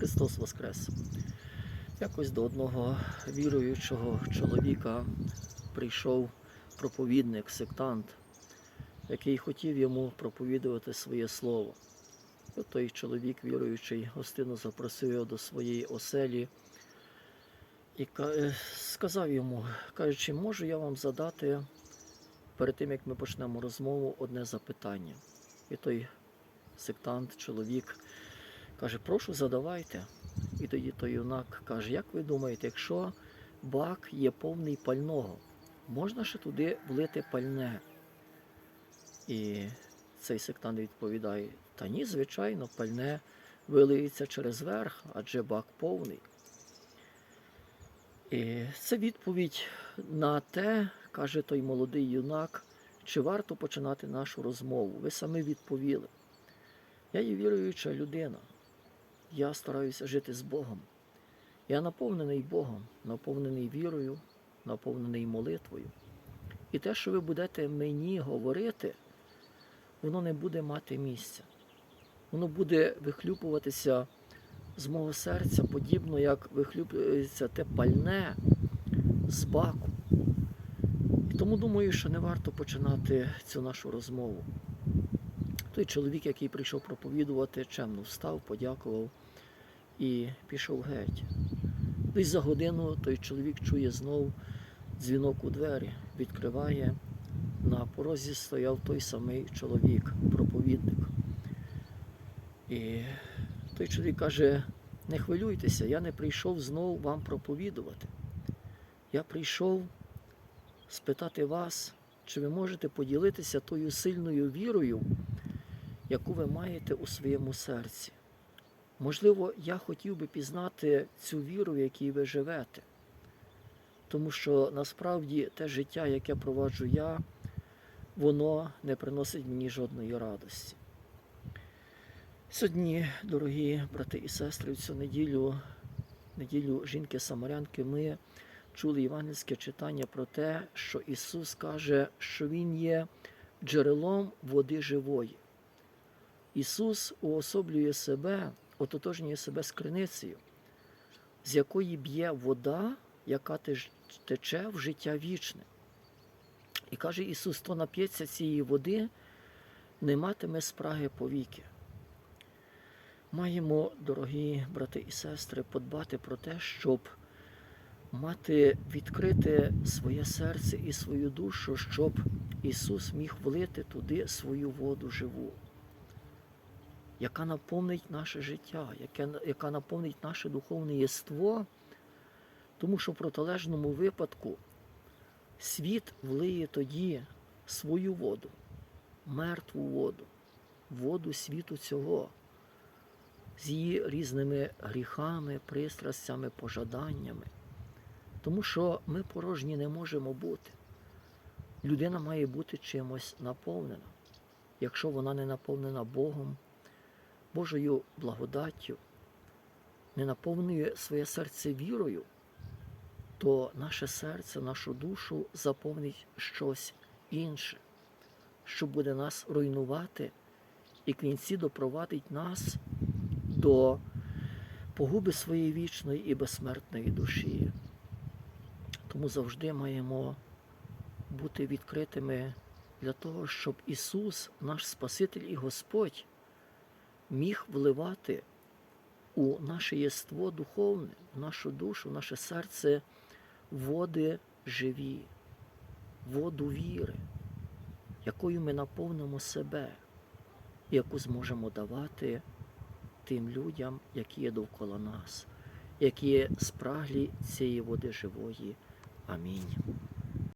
Христос Воскрес! Якось до одного віруючого чоловіка прийшов проповідник, сектант, який хотів йому проповідувати своє слово. І той чоловік, віруючий, гостину запросив його до своєї оселі і е, сказав йому, каже, чи можу я вам задати перед тим, як ми почнемо розмову, одне запитання. І той сектант, чоловік, каже, прошу, задавайте. І тоді той юнак каже, як ви думаєте, якщо бак є повний пального, можна ще туди влити пальне? І цей сектант відповідає, та ні, звичайно, пальне вилиється через верх, адже бак повний. І це відповідь на те, каже той молодий юнак, чи варто починати нашу розмову. Ви самі відповіли. Я є віруюча людина. Я стараюся жити з Богом. Я наповнений Богом, наповнений вірою, наповнений молитвою. І те, що ви будете мені говорити, воно не буде мати місця. Воно буде вихлюпуватися з мого серця, подібно як вихлюпується те пальне з баку. І тому думаю, що не варто починати цю нашу розмову. Той чоловік, який прийшов проповідувати, чемно встав, подякував і пішов геть. Десь за годину той чоловік чує знов дзвінок у двері, відкриває. На порозі стояв той самий чоловік, проповідник. І той чоловік каже: не хвилюйтеся, я не прийшов знов вам проповідувати. Я прийшов спитати вас, чи ви можете поділитися тою сильною вірою, яку ви маєте у своєму серці. Можливо, я хотів би пізнати цю віру, в якій ви живете. Тому що насправді те життя, яке проваджу я, воно не приносить мені жодної радості. Сьогодні, дорогі брати і сестри, цю неділю, неділю жінки-самарянки, ми чули євангельське читання про те, що Ісус каже, що Він є джерелом води живої. Ісус уособлює себе, ототожнює себе з криницею, з якої б'є вода, яка тече в життя вічне. І каже Ісус, хто нап'ється цієї води, не матиме спраги повіки. Маємо, дорогі брати і сестри, подбати про те, щоб мати відкрите своє серце і свою душу, щоб Ісус міг влити туди свою воду живу, яка наповнить наше життя, яке- яка наповнить наше духовне єство, тому що в протилежному випадку світ влиє тоді свою воду, мертву воду, воду світу цього з її різними гріхами, пристрастями, пожаданнями. Тому що ми порожні не можемо бути. Людина має бути чимось наповнена. Якщо вона не наповнена Богом, Божою благодаттю, не наповнює своє серце вірою, то наше серце, нашу душу заповнить щось інше, що буде нас руйнувати і кінці допровадить нас до погуби своєї вічної і безсмертної душі. Тому завжди маємо бути відкритими для того, щоб Ісус, наш Спаситель і Господь, міг вливати у наше єство духовне, в нашу душу, в наше серце води живі, воду віри, якою ми наповнимо себе, яку зможемо давати тим людям, які є довкола нас, які є спраглі цієї води живої. Амінь.